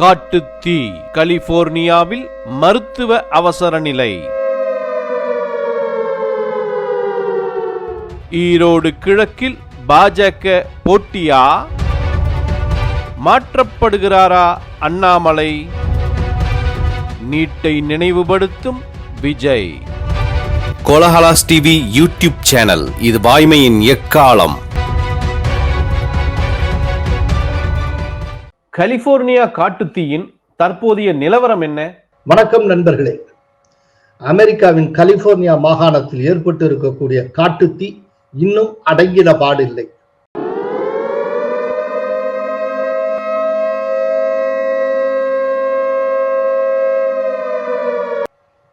காட்டு தீ கலிபோர்னியாவில் மருத்துவ அவசர நிலை. ஈரோடு கிழக்கில் பாஜக போட்டியா? மாற்றப்படுகிறாரா அண்ணாமலை? நீட்டை நினைவுபடுத்தும் Vijay. Kolahalas TV YouTube channel இது வாய்மையின் எக்காலம். கலிபோர்னியா காட்டுத்தீயின் தற்போதைய நிலவரம் என்ன? வணக்கம் நண்பர்களே. அமெரிக்காவின் கலிபோர்னியா மாகாணத்தில் ஏற்பட்டு இருக்கக்கூடிய காட்டுத்தீ இன்னும் அடங்கிட பாடில்லை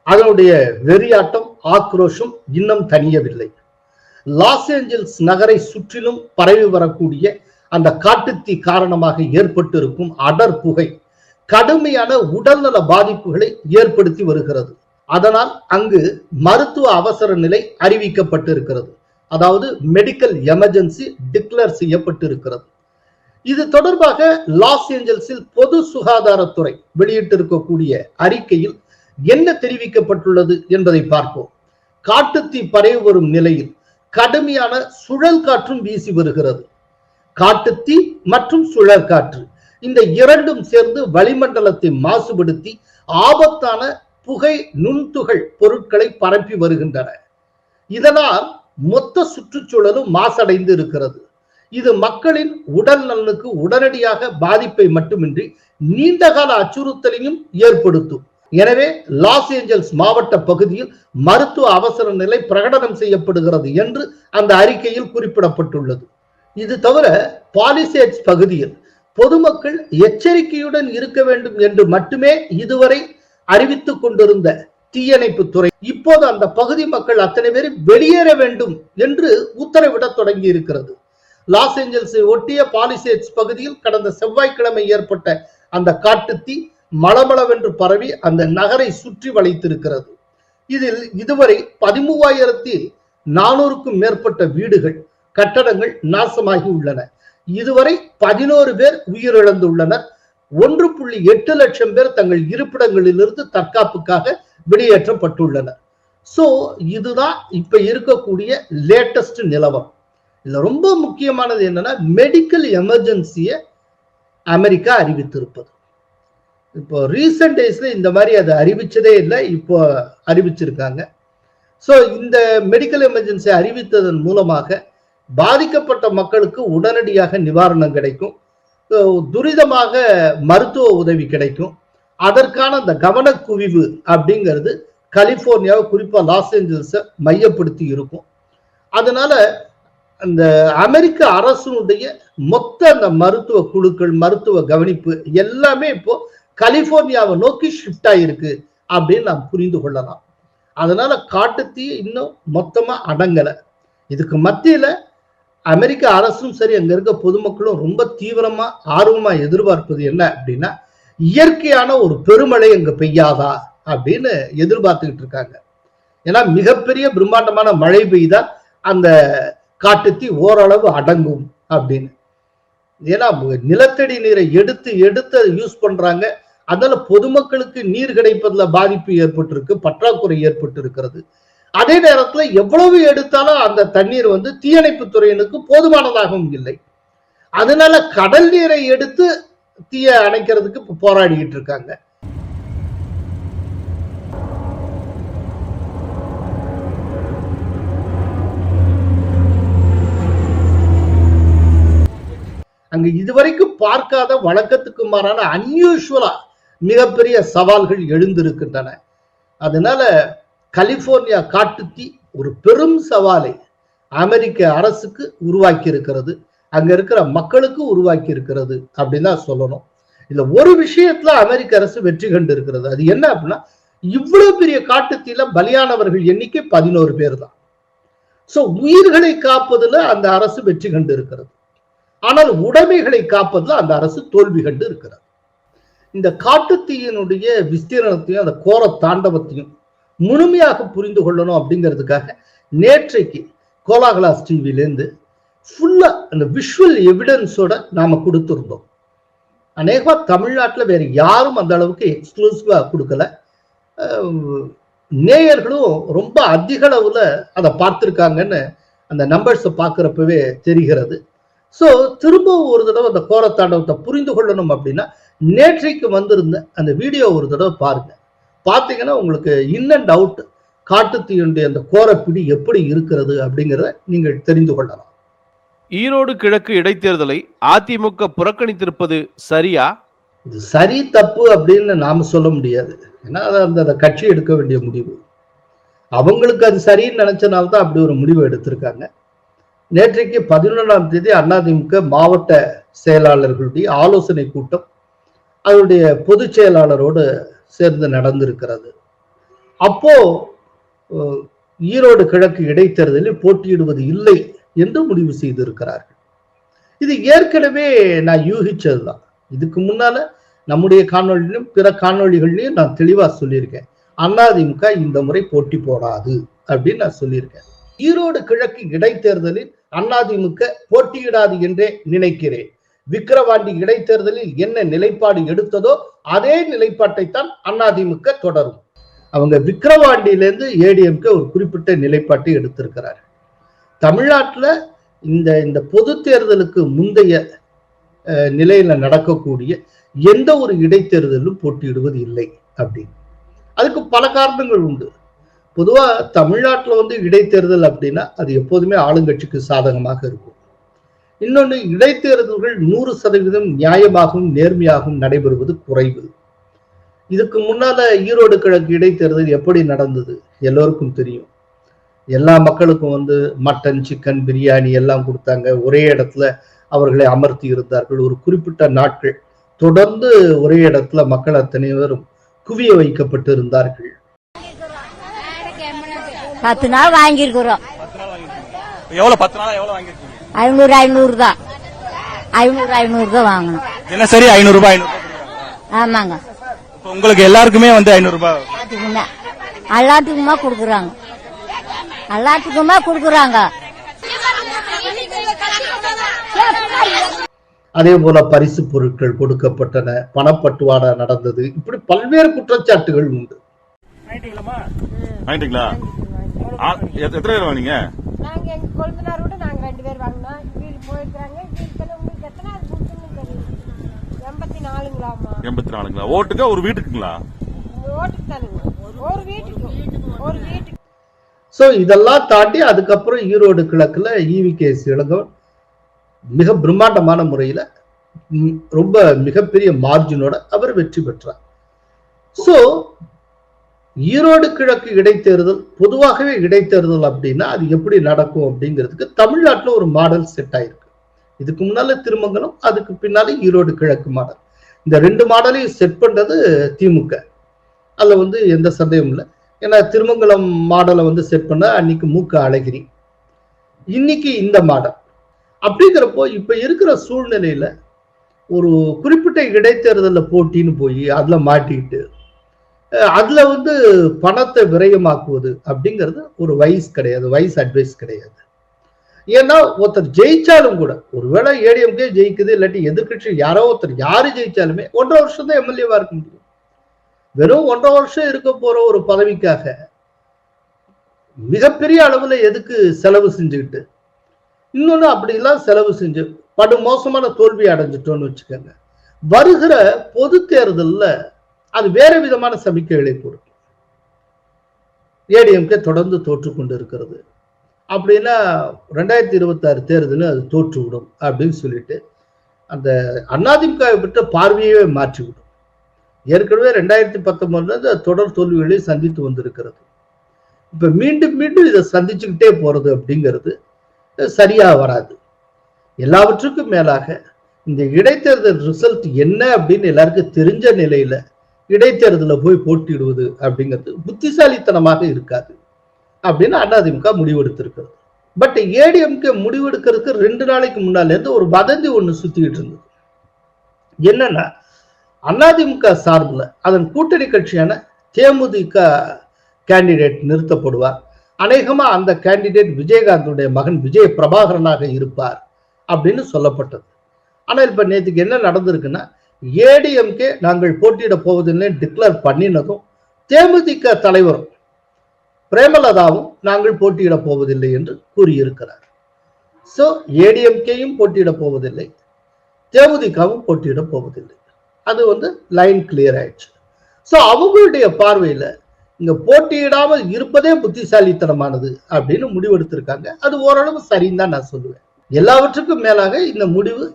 அதனுடைய வெறியாட்டம் ஆக்ரோஷம் இன்னும் தனியவில்லை லாஸ் ஏஞ்சல்ஸ் நகரை சுற்றிலும் பரவி வரக்கூடிய அந்த காட்டுத்தீ காரணமாக ஏற்பட்டிருக்கும் அடர் புகை கடுமையான உடல்நல பாதிப்புகளை ஏற்படுத்தி வருகிறது. அதனால் அங்கு மருத்துவ அவசர நிலை அறிவிக்கப்பட்டிருக்கிறது. அதாவது மெடிக்கல் எமர்ஜென்சி டிக்ளேர் செய்யப்பட்டிருக்கிறது. இது தொடர்பாக லாஸ் ஏஞ்சல்ஸில் பொது சுகாதாரத்துறை வெளியிட்டிருக்கக்கூடிய அறிக்கையில் என்ன தெரிவிக்கப்பட்டுள்ளது என்பதை பார்ப்போம். காட்டுத்தீ பரவி வரும் நிலையில் கடுமையான சுழல் காற்றும் வீசி வருகிறது. காட்டுத்தீ மற்றும் சுழல் காற்று இந்த இரண்டும் சேர்ந்து வளிமண்டலத்தை மாசுபடுத்தி ஆபத்தான புகை நுண்துகள் பொருட்களை பரப்பி வருகின்றன. இதனால் மொத்த சுற்றுச்சூழலும் மாசடைந்து இருக்கிறது. இது மக்களின் உடல் நலனுக்கு உடனடியாக பாதிப்பை மட்டுமின்றி நீண்டகால அச்சுறுத்தலையும் ஏற்படுத்தும். எனவே லாஸ் ஏஞ்சல்ஸ் மாவட்ட பகுதியில் மருத்துவ அவசர நிலை பிரகடனம் செய்யப்படுகிறது என்று அந்த அறிக்கையில் குறிப்பிடப்பட்டுள்ளது. இது தவிர பாலிசேட்ஸ் பகுதியில் பொதுமக்கள் எச்சரிக்கையுடன் இருக்க வேண்டும் என்று மட்டுமே இதுவரை அறிவித்துக் கொண்டிருந்த தீயணைப்பு துறை. இப்போது அந்த பகுதி மக்கள் அத்தனை பேரும் வெளியேற வேண்டும் என்று உத்தரவிட தொடங்கி இருக்கிறது லாஸ் ஏஞ்சல்ஸை ஒட்டிய பாலிசேட்ஸ் பகுதியில் கடந்த செவ்வாய்க்கிழமை ஏற்பட்ட அந்த காட்டுத்தீ மளமளவென்று பரவி அந்த நகரை சுற்றி வளைத்திருக்கிறது. இதில் இதுவரை பதிமூவாயிரத்தி நானூறுக்கும் மேற்பட்ட வீடுகள் கட்டடங்கள் நாசமாகி உள்ளன. இதுவரை பதினோரு பேர் உயிரிழந்துள்ளனர். ஒன்று புள்ளி எட்டு லட்சம் பேர் தங்கள் இருப்பிடங்களிலிருந்து தற்காப்புக்காக வெளியேற்றப்பட்டுள்ளனர். சோ இதுதான் இப்ப இருக்கக்கூடிய லேட்டஸ்ட் நிலவரம். இதுல ரொம்ப முக்கியமானது என்னன்னா மெடிக்கல் எமர்ஜென்சியை அமெரிக்கா அறிவித்திருப்பது. இப்போ ரீசெண்ட் டேஸ்ல இந்த மாதிரி அதை அறிவிச்சதே இல்லை இப்போ அறிவிச்சிருக்காங்க. ஸோ இந்த மெடிக்கல் எமர்ஜென்சி அறிவித்ததன் மூலமாக பாதிக்கப்பட்ட மக்களுக்கு உடனடியாக நிவாரணம் கிடைக்கும். துரிதமாக மருத்துவ உதவி கிடைக்கும். அதற்கான அந்த கவனக்குவிவு அப்படிங்கிறது கலிபோர்னியாவை குறிப்பாக லாஸ் ஏஞ்சல்ஸை மையப்படுத்தி இருக்கும். அதனால அந்த அமெரிக்க அரசுடைய மொத்த அந்த மருத்துவ குழுக்கள் மருத்துவ கவனிப்பு எல்லாமே இப்போ கலிபோர்னியாவை நோக்கி ஷிஃப்ட் ஆகிருக்கு அப்படின்னு நாம் புரிந்து கொள்ளலாம். அதனால காட்டுத்தீ இன்னும் மொத்தமா அடங்கலை. இதுக்கு மத்தியில அமெரிக்க அரசும் சரி அங்க இருக்க பொதுமக்களும் ரொம்ப தீவிரமா ஆர்வமா எதிர்பார்ப்பது என்ன அப்படின்னா இயற்கையான ஒரு பெருமழை அங்க பெய்யாதா அப்படின்னு எதிர்பார்த்துக்கிட்டு இருக்காங்க. ஏன்னா மிகப்பெரிய பிரம்மாண்டமான மழை பெய்தால் அந்த காட்டுத்தீ ஓரளவு அடங்கும் அப்படின்னு. ஏன்னா நிலத்தடி நீரை எடுத்து எடுத்து யூஸ் பண்றாங்க. அதனால பொதுமக்களுக்கு நீர் கிடைப்பதுல பாதிப்பு ஏற்பட்டிருக்கு பற்றாக்குறை ஏற்பட்டு இருக்கிறது அதே நேரத்துல எவ்வளவு எடுத்தாலும் அந்த தண்ணீர் வந்து தீயணைப்பு துறையினருக்கு போதுமானதாகவும் இல்லை. அதனால கடல் நீரை எடுத்து தீய அணைக்கிறதுக்கு இப்போ போராடிக்கிட்டு இருக்காங்க. அங்க இதுவரைக்கும் பார்க்காத வழக்கத்துக்கு மாறான அன்யூஷுவலா மிகப்பெரிய சவால்கள் எழுந்திருக்கின்றன. அதனால கலிபோர்னியா காட்டுத்தீ ஒரு பெரும் சவாலை அமெரிக்க அரசுக்கு உருவாக்கி இருக்கிறது அங்க இருக்கிற மக்களுக்கு உருவாக்கி இருக்கிறது அப்படின்னு தான் சொல்லணும். இதுல ஒரு விஷயத்துல அமெரிக்க அரசு வெற்றி கண்டு இருக்கிறது அது என்ன அப்படின்னா இவ்வளவு பெரிய காட்டுத்தீல பலியானவர்கள் எண்ணிக்கை பதினோரு பேர் தான் சோ உயிர்களை காப்பதுல அந்த அரசு வெற்றி கண்டு இருக்கிறது ஆனால் உடைமைகளை காப்பதில் அந்த அரசு தோல்வி கண்டு இருக்கிறது இந்த காட்டுத்தீயினுடைய விஸ்தீரணத்தையும் அந்த கோர தாண்டவத்தையும் முழுமையாக புரிந்து கொள்ளணும் அப்படிங்கிறதுக்காக நேற்றைக்கு கோலாகலாஸ் டிவிலேருந்து ஃபுல்லா அந்த விஷுவல் எவிடன்ஸோட நாம கொடுத்துருந்தோம். அநேகமா தமிழ்நாட்டில் வேற யாரும் அந்த அளவுக்கு எக்ஸ்க்ளூசிவா கொடுக்கல. நேயர்களும் ரொம்ப அதிக அளவுல அதை பார்த்துருக்காங்கன்னு அந்த நம்பர்ஸை பார்க்குறப்பவே தெரிகிறது. ஸோ திரும்பவும் ஒரு தடவை அந்த கோரத்தாண்டவத்தை புரிந்து கொள்ளணும் அப்படின்னா நேற்றைக்கு வந்திருந்த அந்த வீடியோ ஒரு தடவை பாருங்க. பார்த்தீங்கன்னா உங்களுக்கு இன் அண்ட் அவுட் காட்டுத்தீயுடைய அந்த கோரப்பிடி எப்படி இருக்கிறது அப்படிங்கிறத நீங்கள் தெரிந்து கொள்ளலாம். ஈரோடு கிழக்கு இடைத்தேர்தலை அதிமுக புறக்கணித்திருப்பது சரியா? இது சரி தப்பு அப்படின்னு நாம சொல்ல முடியாது. ஏன்னா அது அந்த அந்த கட்சி எடுக்க வேண்டிய முடிவு. அவங்களுக்கு அது சரின்னு நினைச்சனால தான் அப்படி ஒரு முடிவு எடுத்திருக்காங்க. நேற்றைக்கு பதினொன்றாம் தேதி அதிமுக மாவட்ட செயலாளர்களுடைய ஆலோசனை கூட்டம் அதனுடைய பொதுச் செயலாளரோடு சேர்ந்து நடந்திருக்கிறது. அப்போ ஈரோடு கிழக்கு இடைத்தேர்தலில் போட்டியிடுவது இல்லை என்று முடிவு செய்திருக்கிறார்கள். இது ஏற்கனவே நான் யூகிச்சதுதான். இதுக்கு முன்னால நம்முடைய காணொளியிலும் பிற காணொலிகள்லையும் நான் தெளிவா சொல்லியிருக்கேன். அதிமுக இந்த முறை போட்டி போடாது அப்படின்னு நான் சொல்லியிருக்கேன். ஈரோடு கிழக்கு இடைத்தேர்தலில் அதிமுக போட்டியிடாது என்றே நினைக்கிறேன். விக்கிரவாண்டி இடைத்தேர்தலில் என்ன நிலைப்பாடு எடுத்ததோ அதே நிலைப்பாட்டைத்தான் அதிமுக தொடரும். அவங்க விக்கிரவாண்டியிலேருந்து ஏடிஎம்கே ஒரு குறிப்பிட்ட நிலைப்பாட்டை எடுத்திருக்கிறார். தமிழ்நாட்டுல இந்த இந்த பொது தேர்தலுக்கு முந்தைய அஹ், நிலையில நடக்கக்கூடிய எந்த ஒரு இடைத்தேர்தலும் போட்டியிடுவது இல்லை அப்படின்னு. அதுக்கு பல காரணங்கள் உண்டு. பொதுவா தமிழ்நாட்டுல வந்து இடைத்தேர்தல் அப்படின்னா அது எப்போதுமே ஆளுங்கட்சிக்கு சாதகமாக இருக்கும். இன்னொன்று இடைத்தேர்தல்கள் நூறு சதவீதம் நியாயமாகவும் நேர்மையாகவும் நடைபெறுவது குறைவு. இதுக்கு முன்னால ஈரோடு கிழக்கு இடைத்தேர்தல் எப்படி நடந்தது? எல்லோருக்கும் தெரியும். எல்லா மக்களுக்கும் வந்து மட்டன் சிக்கன் பிரியாணி எல்லாம் கொடுத்தாங்க. ஒரே இடத்துல அவர்களை அமர்த்தி இருந்தார்கள். ஒரு குறிப்பிட்ட நாட்கள் தொடர்ந்து ஒரே இடத்துல மக்கள் அத்தனை பேரும் குவிய வைக்கப்பட்டு இருந்தார்கள். பத்து நாள் வாங்கியிருக்கிறோம். எவ்வளவு பத்து நாளா எவ்வளவு வாங்கிருக்கீங்க ஐநூறு ஐநூறு தான். ஐநூறு ஐநூறு தான் வாங்கணும். தினசரி ஐநூறு ரூபாய் ஐநூறு ரூபாய். கொடுக்குறாங்க. ஆமாங்க. இப்ப உங்களுக்கு எல்லாருக்குமே வந்து ஐநூறு ரூபாய். எல்லாத்துக்குமே. எல்லாத்துக்குமா கொடுக்குறாங்க. எல்லாத்துக்குமா கொடுக்குறாங்க. அதே போல பரிசு பொருட்கள் கொடுக்கப்பட்டன பணப்பட்டுவாடா நடந்தது. இப்படி பல்வேறு குற்றச்சாட்டுகள் உண்டு. வாங்கிட்டீங்களா? எத்தனை பேர் வாங்கினீங்க? பேர் வாங்கினோம் வீடு போயிருக்காங்க. வீட்டுக்கு உங்களுக்கு எத்தனை அது கொடுத்துன்னு தெரியும் எண்பத்தி நாலுங்களாமா எண்பத்தி நாலுங்களா? ஓட்டுக்கா ஒரு வீட்டுக்குங்களா? ஓட்டுக்கு தானுங்க ஒரு வீட்டுக்கு. ஒரு வீட்டுக்கு. சோ இதெல்லாம் தாண்டி அதுக்கப்புறம் Erode கிழக்குல E V K S Elangovan மிக பிரம்மாண்டமான முறையில ரொம்ப மிகப்பெரிய மார்ஜினோட அவர் வெற்றி பெற்றார். சோ ஈரோடு கிழக்கு இடைத்தேர்தல் பொதுவாகவே இடைத்தேர்தல் அப்படின்னா அது எப்படி நடக்கும் அப்படிங்கிறதுக்கு தமிழ்நாட்டில் ஒரு மாடல் செட் ஆயிருக்கு. இதுக்கு முன்னால திருமங்கலம் அதுக்கு பின்னால ஈரோடு கிழக்கு மாடல். இந்த ரெண்டு மாடலையும் செட் பண்றது திமுக. அதில் வந்து எந்த சந்தேகமும் இல்லை. ஏன்னா திருமங்கலம் மாடலை வந்து செட் பண்ண அன்னைக்கு மூக்க அழகிரி. இன்னைக்கு இந்த மாடல். அப்படிங்கிறப்போ இப்ப இருக்கிற சூழ்நிலையில ஒரு குறிப்பிட்ட இடைத்தேர்தலில் போட்டின்னு போய் அதுல மாட்டிக்கிட்டு அதுல வந்து பணத்தை விரயமாக்குவது அப்படிங்கிறது ஒரு வயசு கிடையாது வயசு அட்வைஸ் கிடையாது. ஏன்னா ஒருத்தர் ஜெயிச்சாலும் கூட ஒருவேளை ஏடிஎம்கே ஜெயிக்குது இல்லாட்டி எதிர்கட்சி யாரோ ஒருத்தர் யாரு ஜெயிச்சாலுமே ஒன்றரை வருஷம் தான் எம்எல்ஏவா இருக்க முடியும். வெறும் ஒன்றரை வருஷம் இருக்க போற ஒரு பதவிக்காக மிகப்பெரிய அளவுல எதுக்கு செலவு செஞ்சுக்கிட்டு இன்னொன்னு அப்படிலாம் செலவு செஞ்சு படு மோசமான தோல்வி அடைஞ்சிட்டோம்னு வச்சுக்கோங்க. வருகிற பொது தேர்தல்ல அது வேறு விதமான சமிக்கைகளை கொடுக்கும். ஏடிஎம்கே தொடர்ந்து தோற்று கொண்டு இருக்கிறது அப்படின்னா ரெண்டாயிரத்தி இருபத்தாறு தேர்தலில் அது தோற்றுவிடும் அப்படின்னு சொல்லிட்டு அந்த அண்ணாதிமுகவை பற்ற பார்வையே மாற்றி விடும் ஏற்கனவே ரெண்டாயிரத்தி பத்தொன்பதுல தொடர் தோல்விகளை சந்தித்து வந்திருக்கிறது. இப்போ மீண்டும் மீண்டும் இதை சந்திச்சுக்கிட்டே போறது அப்படிங்கிறது சரியா வராது. எல்லாவற்றுக்கும் மேலாக இந்த இடைத்தேர்தல் ரிசல்ட் என்ன அப்படின்னு எல்லாருக்கும் தெரிஞ்ச நிலையில இடைத்தேர்தலில் போய் போட்டியிடுவது அப்படிங்கிறது புத்திசாலித்தனமாக இருக்காது அப்படின்னு அதிமுக முடிவெடுத்திருக்கிறது. பட் ஏடிஎம்கே முடிவெடுக்கிறதுக்கு ரெண்டு நாளைக்கு முன்னால இருந்து ஒரு வதந்தி ஒண்ணு சுத்திக்கிட்டு இருந்தது. என்னன்னா அதிமுக சார்பில் அதன் கூட்டணி கட்சியான தேமுதிக கேண்டிடேட் நிறுத்தப்படுவார். அநேகமா அந்த கேண்டிடேட் விஜயகாந்தனுடைய மகன் விஜய பிரபாகரனாக இருப்பார் அப்படின்னு சொல்லப்பட்டது. ஆனால் இப்போ நேத்துக்கு என்ன நடந்திருக்குன்னா ஏடிஎம்கே நாங்கள் போட்டியிட போவதில்லை டிக்ளேர் பண்ணினதும் தேமுதிக தலைவரும் பிரேமலதாவும் நாங்கள் போட்டியிட போவதில்லை என்று கூறியிருக்கிறார். ஸோ ஏடிஎம்கேயும் போட்டியிட போவதில்லை தேமுதிகவும் போட்டியிட போவதில்லை. அது வந்து லைன் கிளியர் ஆயிடுச்சு. சோ அவங்களுடைய பார்வையில இங்க போட்டியிடாமல் இருப்பதே புத்திசாலித்தனமானது அப்படின்னு முடிவெடுத்திருக்காங்க. அது ஓரளவு சரின்னு தான் நான் சொல்லுவேன். எல்லாவற்றுக்கும் மேலாக இந்த முடிவு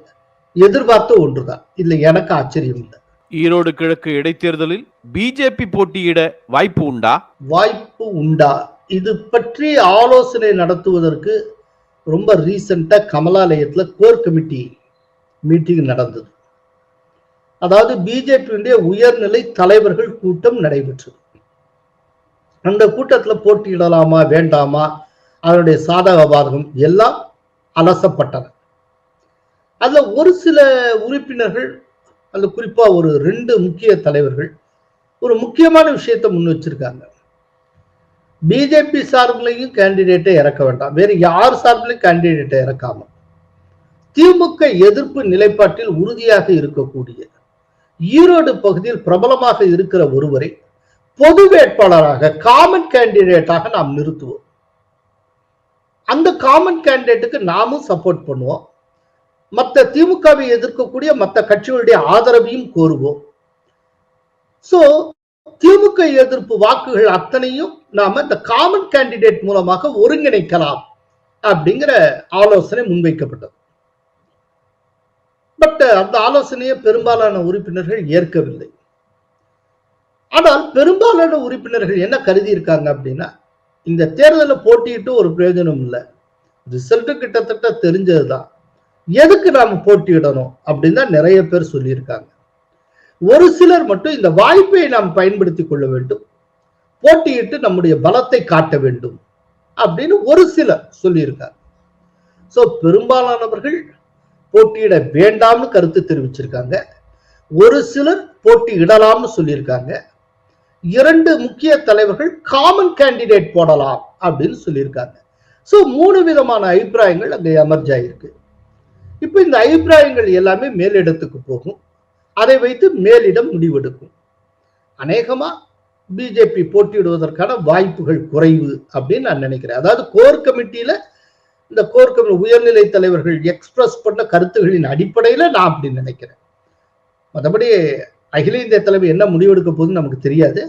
எதிர்பார்த்த ஒன்றுதான். இல்லை எனக்கு ஆச்சரியம் இல்லை. ஈரோடு கிழக்கு இடைத்தேர்தலில் பிஜேபி போட்டியிட வாய்ப்பு உண்டா? வாய்ப்பு உண்டா? இது பற்றி ஆலோசனை நடத்துவதற்கு ரொம்ப ரீசெண்டா கமலாலயத்துல கோர் கமிட்டி மீட்டிங் நடந்தது. அதாவது பிஜேபியுடைய உயர்நிலை தலைவர்கள் கூட்டம் நடைபெற்றது. அந்த கூட்டத்துல போட்டியிடலாமா வேண்டாமா அதனுடைய சாதக பாதகம் எல்லாம் அலசப்பட்டன. அதுல ஒரு சில உறுப்பினர்கள் அந்த குறிப்பா ஒரு ரெண்டு முக்கிய தலைவர்கள் ஒரு முக்கியமான விஷயத்தை முன் வச்சிருக்காங்க. பிஜேபி சார்பிலையும் கேண்டிடேட்டை இறக்க வேண்டாம். வேற யார் சார்பிலையும் கேண்டிடேட்டை இறக்காம. திமுக எதிர்ப்பு நிலைப்பாட்டில் உறுதியாக இருக்கக்கூடிய ஈரோடு பகுதியில் பிரபலமாக இருக்கிற ஒருவரை பொது வேட்பாளராக காமன் கேண்டிடேட்டாக நாம் நிறுத்துவோம். அந்த காமன் கேண்டிடேட்டுக்கு நாமும் சப்போர்ட் பண்ணுவோம். மற்ற திமுகவை எதிர்க்கக்கூடிய மற்ற கட்சிகளுடைய ஆதரவையும் கோருவோம். சோ திமுக எதிர்ப்பு வாக்குகள் அத்தனையும் நாம இந்த காமன் கேண்டிடேட் மூலமாக ஒருங்கிணைக்கலாம் அப்படிங்கிற ஆலோசனை முன்வைக்கப்பட்டது. பட் அந்த ஆலோசனையை பெரும்பாலான உறுப்பினர்கள் ஏற்கவில்லை. ஆனால் பெரும்பாலான உறுப்பினர்கள் என்ன கருதி இருக்காங்க அப்படின்னா இந்த தேர்தலில் போட்டியிட்டு ஒரு பிரயோஜனம் இல்லை. ரிசல்ட் கிட்டத்தட்ட தெரிஞ்சதுதான். எதுக்கு நாம போட்டியிடணும் அப்படின்னு தான் நிறைய பேர் சொல்லியிருக்காங்க. ஒரு சிலர் மட்டும் இந்த வாய்ப்பை நாம் பயன்படுத்திக் கொள்ள வேண்டும். போட்டியிட்டு நம்முடைய பலத்தை காட்ட வேண்டும் அப்படின்னு ஒரு சிலர் சொல்லியிருக்காங்க. ஸோ பெரும்பாலானவர்கள் போட்டியிட வேண்டாம்னு கருத்து தெரிவிச்சிருக்காங்க. ஒரு சிலர் போட்டியிடலாம்னு சொல்லியிருக்காங்க. இரண்டு முக்கிய தலைவர்கள் காமன் கேண்டிடேட் போடலாம் அப்படின்னு சொல்லியிருக்காங்க. ஸோ மூணு விதமான அபிப்பிராயங்கள் அங்கே எமர்ஜ் ஆயிருக்கு இப்ப இந்த அபிப்பிராயங்கள் எல்லாமே மேலிடத்துக்கு போகும். அதை வைத்து மேலிடம் முடிவெடுக்கும். அநேகமா பிஜேபி போட்டியிடுவதற்கான வாய்ப்புகள் குறைவு அப்படின்னு நான் நினைக்கிறேன். அதாவது கோர் கமிட்டியில இந்த கோர் கமிட்டி உயர்நிலை தலைவர்கள் எக்ஸ்பிரஸ் பண்ண கருத்துகளின் அடிப்படையில நான் அப்படி நினைக்கிறேன். மற்றபடி அகில இந்திய தலைமை என்ன முடிவெடுக்க போகுதுன்னு நமக்கு தெரியாது.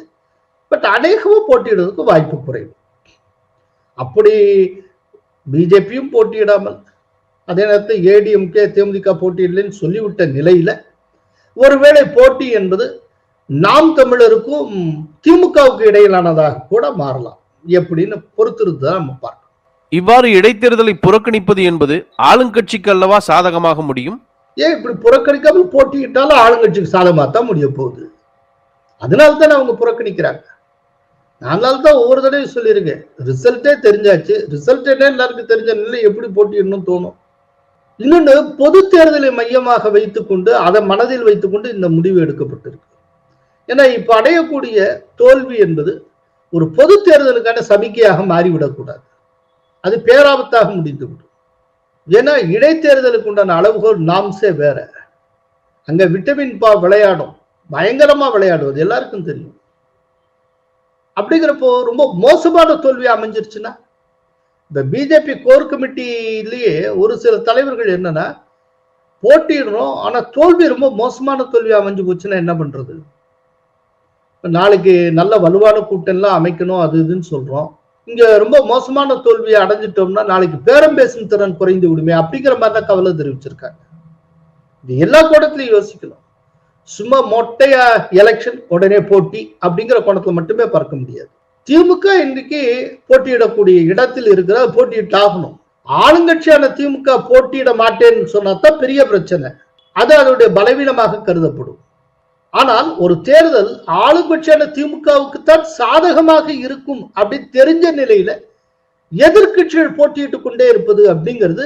பட் அநேகமும் போட்டியிடுவதற்கு வாய்ப்பு குறைவு. அப்படி பிஜேபியும் போட்டியிடாமல் அதே நேரத்தில் ஏடிஎம்கே தேமுதிக போட்டியிடலன்னு சொல்லிவிட்ட நிலையில ஒருவேளை போட்டி என்பது நாம் தமிழருக்கும் திமுகவுக்கு இடையிலானதாக கூட மாறலாம். எப்படின்னு பொறுத்திருந்து தான் நம்ம பார்க்கணும். இவ்வாறு இடைத்தேர்தலை புறக்கணிப்பது என்பது ஆளுங்கட்சிக்கு அல்லவா சாதகமாக முடியும்? ஏன் இப்படி புறக்கணிக்காமல் போட்டியிட்டாலும் ஆளுங்கட்சிக்கு சாதகமாக தான் முடிய போகுது? அதனால தான் அவங்க புறக்கணிக்கிறாங்க. அதனால தான் ஒவ்வொரு தடவையும் சொல்லியிருக்கேன். ரிசல்ட்டே தெரிஞ்சாச்சு. ரிசல்ட் என்ன எல்லாருக்கும் தெரிஞ்ச நிலை எப்படி போட்டியிடணும் தோணும். இன்னொன்று பொது தேர்தலை மையமாக வைத்துக்கொண்டு அதை மனதில் வைத்துக்கொண்டு இந்த முடிவு எடுக்கப்பட்டிருக்கு. ஏன்னா இப்ப அடையக்கூடிய தோல்வி என்பது ஒரு பொது தேர்தலுக்கான சமிக்கையாக மாறிவிடக்கூடாது. அது பேராபத்தாக முடிந்துவிடும். ஏன்னா இடைத்தேர்தலுக்கு உண்டான அளவுகோல் நாம்ஸே வேற. அங்க விட்டமின் பா விளையாடும். பயங்கரமா விளையாடுவது எல்லாருக்கும் தெரியும். அப்படிங்கிறப்போ ரொம்ப மோசமான தோல்வி அமைஞ்சிருச்சுன்னா இந்த பிஜேபி கோர் கமிட்டிலேயே ஒரு சில தலைவர்கள் என்னன்னா போட்டிடுறோம் ஆனா தோல்வி ரொம்ப மோசமான தோல்வி அமைஞ்சு போச்சுன்னா என்ன பண்றது? நாளைக்கு நல்ல வலுவான கூட்டம்லாம் அமைக்கணும் அது இதுன்னு சொல்றோம். இங்க ரொம்ப மோசமான தோல்வியை அடைஞ்சிட்டோம்னா நாளைக்கு பேரம் பேசும் திறன் குறைந்து விடுமே அப்படிங்கிற மாதிரி தான் கவலை தெரிவிச்சிருக்காங்க. இது எல்லா கோணத்திலையும் யோசிக்கணும். சும்மா மொட்டையா எலெக்ஷன் உடனே போட்டி அப்படிங்கிற கோணத்துல மட்டுமே பார்க்க முடியாது. திமுக இன்னைக்கு போட்டியிடக்கூடிய இடத்தில் இருக்கிற போட்டியிட்டு ஆகணும் ஆளுங்கட்சியான திமுக போட்டியிட மாட்டேன்னு சொன்னாதான் பெரிய பிரச்சனை. அது அதனுடைய பலவீனமாக கருதப்படும். ஆனால் ஒரு தேர்தல் ஆளுங்கட்சியான திமுகவுக்கு தான் சாதகமாக இருக்கும் அப்படி தெரிஞ்ச நிலையில எதிர்க்கட்சிகள் போட்டியிட்டு கொண்டே இருப்பது அப்படிங்கிறது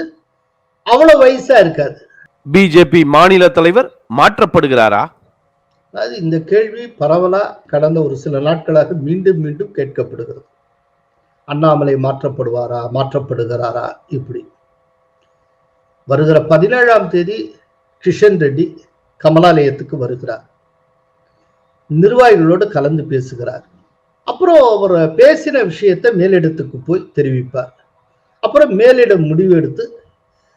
அவ்வளவு வயசா இருக்காது. பிஜேபி மாநில தலைவர் மாற்றப்படுகிறாரா? அதாவது இந்த கேள்வி பரவலா கடந்த ஒரு சில நாட்களாக மீண்டும் மீண்டும் கேட்கப்படுகிறது. அண்ணாமலை மாற்றப்படுவாரா மாற்றப்படுகிறாரா இப்படி. வருகிற பதினேழாம் தேதி கிஷன் ரெட்டி கமலாலயத்துக்கு வருகிறார். நிர்வாகிகளோடு கலந்து பேசுகிறார். அப்புறம் அவர் பேசின விஷயத்தை மேலிடத்துக்கு போய் தெரிவிப்பார். அப்புறம் மேலிடம் முடிவு எடுத்து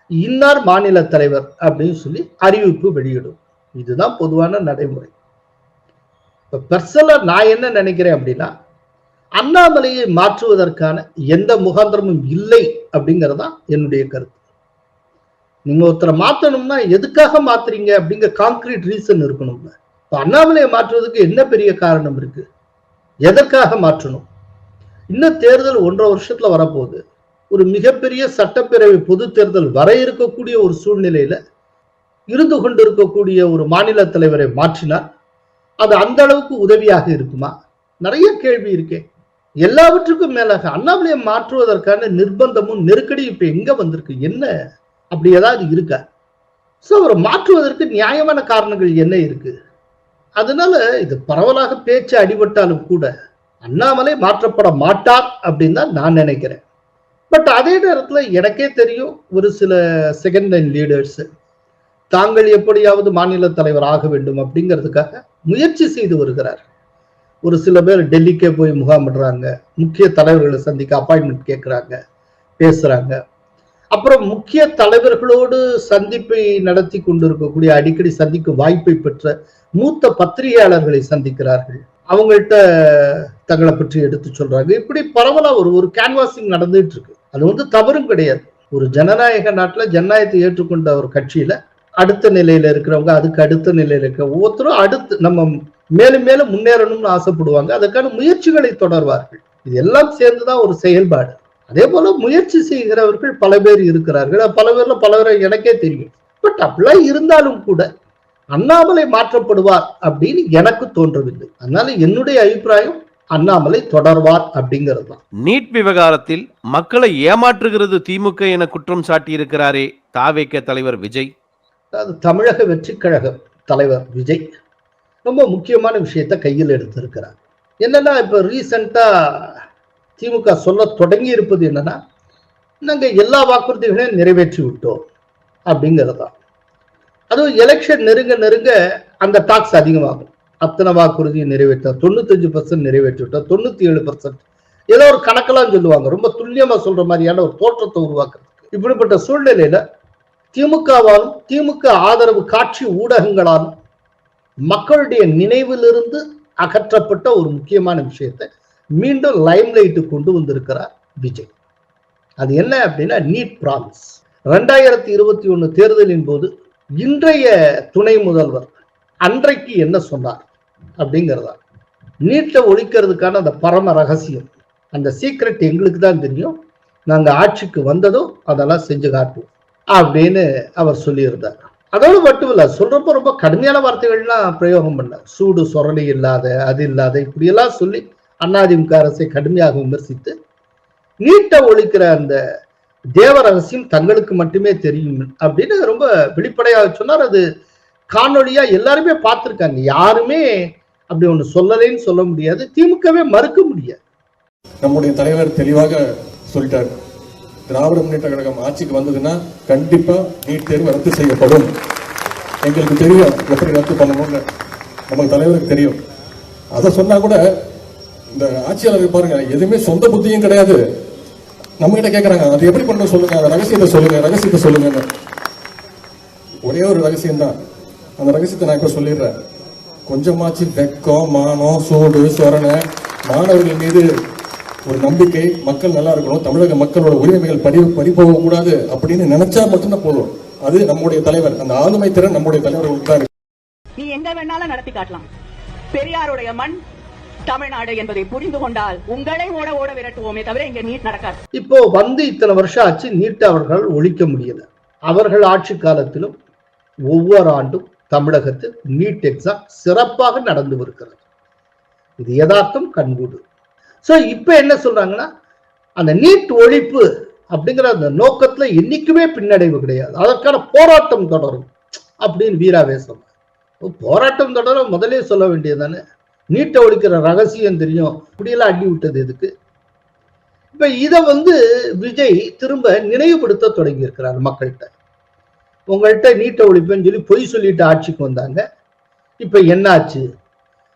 இன்னார் மாநில தலைவர் அப்படின்னு சொல்லி அறிவிப்பு வெளியிடும். இதுதான் பொதுவான நடைமுறை. இப்போ பர்சனலாக நான் என்ன நினைக்கிறேன் அப்படின்னா அண்ணாமலையை மாற்றுவதற்கான எந்த முகாந்திரமும் இல்லை அப்படிங்கறதுதான் என்னுடைய கருத்து. நீங்க ஒருத்தரை மாத்தணும்னா எதுக்காக மாத்துறீங்க அப்படிங்கிற கான்கிரீட் ரீசன் இருக்கணும்ல இப்போ அண்ணாமலையை மாற்றுவதற்கு என்ன பெரிய காரணம் இருக்கு? எதற்காக மாற்றணும்? இன்னும் தேர்தல் ஒன்றரை வருஷத்துல வரப்போகுது. ஒரு மிகப்பெரிய சட்டப்பேரவை பொது தேர்தல் வர இருக்கக்கூடிய ஒரு சூழ்நிலையில இருந்து கொண்டிருக்கக்கூடிய ஒரு மாநில தலைவரை மாற்றினார் அது அந்த அளவுக்கு உதவியாக இருக்குமா? நிறைய கேள்வி இருக்கே. எல்லாவற்றுக்கும் மேலாக அண்ணாமலையை மாற்றுவதற்கான நிர்பந்தமும் நெருக்கடியும் இப்ப எங்க வந்திருக்கு? என்ன? அப்படி ஏதாவது இருக்கா? ஸோ அவரை மாற்றுவதற்கு நியாயமான காரணங்கள் என்ன இருக்கு? அதனால இது பரவலாக பேச்சு அடிபட்டாலும் கூட அண்ணாமலை மாற்றப்பட மாட்டார் அப்படின்னு தான் நான் நினைக்கிறேன். பட் அதே நேரத்தில் எனக்கே தெரியும் ஒரு சில செகண்ட் லைன் லீடர்ஸ் தாங்கள் எப்படியாவது மாநில தலைவர் ஆக வேண்டும் அப்படிங்கிறதுக்காக முயற்சி செய்து வருகிறார். ஒரு சில பேர் டெல்லிக்கே போய் முகாமிடுறாங்க முக்கிய தலைவர்களை சந்திக்க அப்பாயின்மெண்ட் கேட்குறாங்க பேசுறாங்க. அப்புறம் முக்கிய தலைவர்களோடு சந்திப்பை நடத்தி கொண்டிருக்கக்கூடிய அடிக்கடி சந்திக்கும் வாய்ப்பை பெற்ற மூத்த பத்திரிகையாளர்களை சந்திக்கிறார்கள். அவங்கள்ட்ட தங்களை பற்றி எடுத்து சொல்றாங்க. இப்படி பரவலா ஒரு ஒரு கேன்வாசிங் நடந்துட்டு இருக்கு. அது வந்து தவறும் கிடையாது. ஒரு ஜனநாயக நாட்டில் ஜனநாயகத்தை ஏற்றுக்கொண்ட ஒரு கட்சியில அடுத்த நிலையில இருக்கிறவங்க அதுக்கு அடுத்த நிலையில இருக்க ஒவ்வொருத்தரும் அடுத்து நம்ம மேலும் மேலும் முன்னேறணும்னு ஆசைப்படுவாங்க. அதற்கான முயற்சிகளை தொடர்வார்கள். இது எல்லாம் சேர்ந்துதான் ஒரு செயல்பாடு. அதே போல முயற்சி செய்கிறவர்கள் பல பேர் இருக்கிறார்கள். பல பேர்ல பல பேர் எனக்கே தெரியும். பட் அப்படிலாம் இருந்தாலும் கூட அண்ணாமலை மாற்றப்படுவார் அப்படின்னு எனக்கு தோன்றவில்லை. அதனால என்னுடைய அபிப்பிராயம் அண்ணாமலை தொடர்வார் அப்படிங்கிறது தான். நீட் விவகாரத்தில் மக்களை ஏமாற்றுகிறது திமுக என குற்றம் சாட்டியிருக்கிறாரே தாவேக்க தலைவர் விஜய். அது தமிழக வெற்றி கழக தலைவர் விஜய் ரொம்ப முக்கியமான விஷயத்த கையில் எடுத்திருக்கிறார். என்னன்னா இப்போ ரீசண்டாக திமுக சொல்ல தொடங்கி இருப்பது என்னன்னா நாங்கள் எல்லா வாக்குறுதிகளையும் நிறைவேற்றி விட்டோம் அப்படிங்கிறதா அதுவும் எலெக்ஷன் நெருங்க நெருங்க அந்த டாக்ஸ் அதிகமாகும். அத்தனை வாக்குறுதியை நிறைவேற்றோம் தொண்ணூத்தஞ்சு பர்சன்ட் நிறைவேற்றி விட்டோம் தொண்ணூத்தி ஏழு பர்சன்ட் ஏதோ ஒரு கணக்கெல்லாம் சொல்லுவாங்க. ரொம்ப துல்லியமா சொல்ற மாதிரியான ஒரு தோற்றத்தை உருவாக்குறது இப்படிப்பட்ட சூழ்நிலையில திமுகவாலும் திமுக ஆதரவு காட்சி ஊடகங்களாலும் மக்களுடைய நினைவிலிருந்து அகற்றப்பட்ட ஒரு முக்கியமான விஷயத்தை மீண்டும் லைம்லைட்டு கொண்டு வந்திருக்கிறார் விஜய். அது என்ன அப்படின்னா நீட் ப்ராமிஸ் ரெண்டாயிரத்தி இருபத்தி ஒன்று தேர்தலின் போது இன்றைய துணை முதல்வர் அன்றைக்கு என்ன சொன்னார் அப்படிங்கிறதா? நீட்டை ஒழிக்கிறதுக்கான அந்த பரம ரகசியம் அந்த சீக்ரெட் எங்களுக்கு தான் தெரியும். நாங்கள் ஆட்சிக்கு வந்ததும் அதெல்லாம் செஞ்சு காட்டுவோம். அப்படின்னு அவர் சொல்லியிருந்தார். அதோடு மட்டும் இல்ல சொல்றப்ப ரொம்ப கடுமையான வார்த்தைகள்லாம் பிரயோகம் பண்ணார். சூடு சொரணி இல்லாத அது இல்லாத இப்படியெல்லாம் சொல்லி அதிமுக அரசை கடுமையாக விமர்சித்து நீட்டை ஒழிக்கிற அந்த தேவ ரகசியம் தங்களுக்கு மட்டுமே தெரியும் அப்படின்னு ரொம்ப வெளிப்படையாக சொன்னார். அது காணொளியா எல்லாருமே பார்த்திருக்காங்க. யாருமே அப்படி ஒண்ணு சொல்லலைன்னு சொல்ல முடியாது. திமுகவே மறுக்க முடியாது. நம்முடைய தலைவர் தெளிவாக சொல்லிட்டார். திராவிட முன்னேற்ற கழகம் ஆட்சிக்கு வந்ததுன்னா கண்டிப்பா நீட் தேர்வு ரத்து செய்யப்படும். எங்களுக்கு தெரியும். எப்படி ரத்து பண்ணணும்னு. நமக்கு தலைவருக்கு தெரியும். அதை சொன்னா கூட இந்த ஆட்சியாளர் பாருங்க எதுவுமே சொந்த புத்தியும் கிடையாது. நம்ம கிட்ட கேக்குறாங்க அது எப்படி பண்ண சொல்லுங்க? அந்த ரகசியத்தை சொல்லுங்க ரகசியத்தை சொல்லுங்க ஒரே ஒரு ரகசியம் தான் அந்த ரகசியத்தை நான் இப்ப சொல்லிடுறேன். கொஞ்சமாச்சு வெக்கம் மானம் சூடு சொரணை மாணவர்கள் மீது ஒரு நம்பிக்கை மக்கள் நல்லா இருக்கணும் தமிழக மக்களோட உரிமைகள் படி படி போக கூடாது அப்படின்னு நினைச்சா மட்டும்தான் போதும். அது நம்முடைய தலைவர் அந்த ஆளுமை திறன் நம்முடைய தலைவர் தான் இருக்கு. நீ எங்க வேணாலும் நடத்தி காட்டலாம். பெரியாருடைய மண் தமிழ்நாடு என்பதை புரிந்து கொண்டால் உங்களை ஓட ஓட விரட்டுவோமே தவிர இங்க நீட் நடக்காது. இப்போ வந்து இத்தனை வருஷம் ஆச்சு நீட் அவர்கள் ஒழிக்க முடியல. அவர்கள் ஆட்சி காலத்திலும் ஒவ்வொரு ஆண்டும் தமிழகத்தில் நீட் எக்ஸாம் சிறப்பாக நடந்து வருகிறது. இது யதார்த்தம் கண்கூடு. ஸோ இப்போ என்ன சொல்றாங்கன்னா அந்த நீட் ஒழிப்பு அப்படிங்கிற அந்த நோக்கத்துல என்னைக்குமே பின்னடைவு கிடையாது. அதற்கான போராட்டம் தொடரும் அப்படின்னு வீராவே சொன்னார். போராட்டம் தொடர முதலே சொல்ல வேண்டியதுதானே? நீட்டை ஒழிக்கிற ரகசியம் தெரியும். இப்படியெல்லாம் அடி விட்டது எதுக்கு? இப்ப இதை வந்து விஜய் திரும்ப நினைவுபடுத்த தொடங்கி இருக்கிறார் மக்கள்கிட்ட. உங்கள்கிட்ட நீட்டை ஒழிப்புன்னு சொல்லி பொய் சொல்லிட்டு ஆட்சிக்கு வந்தாங்க. இப்ப என்னாச்சு?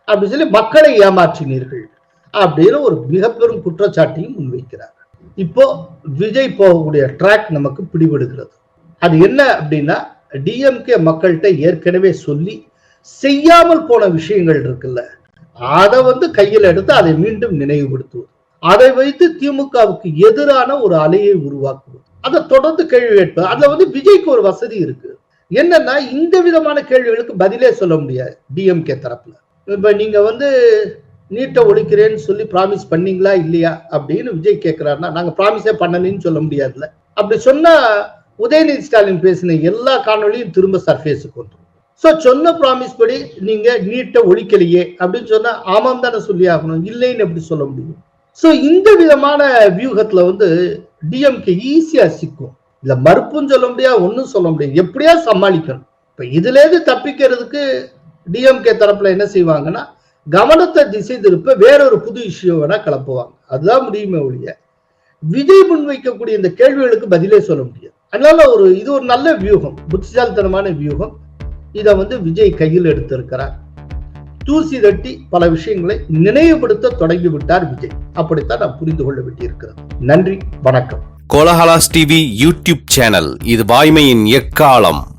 அப்படின்னு சொல்லி மக்களை ஏமாற்றினீர்கள். அப்படின்னு ஒரு மிகப்பெரும் குற்றச்சாட்டையும் முன்வைக்கிறார். இப்போ விஜய் போகக்கூடிய ட்ராக் நமக்கு பிடிபடுகிறது. அது என்ன அப்படின்னா டிஎம்கே மக்கள்கிட்ட ஏற்கனவே சொல்லி செய்யாமல் போன விஷயங்கள் இருக்குல்ல அதை வந்து கையில் எடுத்து அதை மீண்டும் நினைவுபடுத்துவது. அதை வைத்து திமுகவுக்கு எதிரான ஒரு அலையை உருவாக்குவது. அதை தொடர்ந்து கேள்வி கேட்பது அதுல வந்து விஜய்க்கு ஒரு வசதி இருக்கு. என்னன்னா இந்த விதமான கேள்விகளுக்கு பதிலே சொல்ல முடியாது டிஎம்கே தரப்புல. இப்ப நீங்க வந்து நீட்டை ஒழிக்கிறேன்னு சொல்லி ப்ராமிஸ் பண்ணீங்களா இல்லையா அப்படின்னு விஜய் கேட்கிறாருன்னா நாங்க ப்ராமிஸே பண்ணலன்னு சொல்ல முடியாதுல்ல. அப்படி சொன்னா உதயநிதி ஸ்டாலின் பேசின எல்லா காணொலியும் திரும்ப சர்ஃபேஸுக்கு வந்துடும் ஸோ சொன்ன ப்ராமிஸ் படி நீங்க நீட்டை ஒழிக்கலையே அப்படின்னு சொன்னா ஆமாம் தானே சொல்லி ஆகணும் இல்லைன்னு எப்படி சொல்ல முடியும்? ஸோ இந்த விதமான வியூகத்துல வந்து டிஎம்கே ஈஸியா சிக்கும். இல்ல மறுப்பும் சொல்ல முடியாது ஒன்றும் சொல்ல முடியாது. எப்படியா சமாளிக்கணும்? இப்போ இதுலேருந்து தப்பிக்கிறதுக்கு டிஎம்கே தரப்புல என்ன செய்வாங்கன்னா கவனத்தை திசை திருப்ப வேறொரு புது இஷ்யூ வேணா கிளப்புவாங்க. அதுதான் முடியுமே ஒழிய விஜய் முன்வைக்கக்கூடிய இந்த கேள்விகளுக்கு பதிலே சொல்ல முடியாது. அதனால ஒரு இது ஒரு நல்ல வியூகம் புத்திசாலித்தனமான வியூகம். இதை வந்து விஜய் கையில் எடுத்திருக்கிறார். தூசி தட்டி பல விஷயங்களை நினைவுபடுத்த தொடங்கி விட்டார் விஜய். அப்படித்தான் நான் புரிந்து கொள்ள வேண்டியிருக்கிறேன் நன்றி வணக்கம். கோலஹலாஸ் டிவி யூடியூப் சேனல் இது வாய்மையின் எக்காலம்.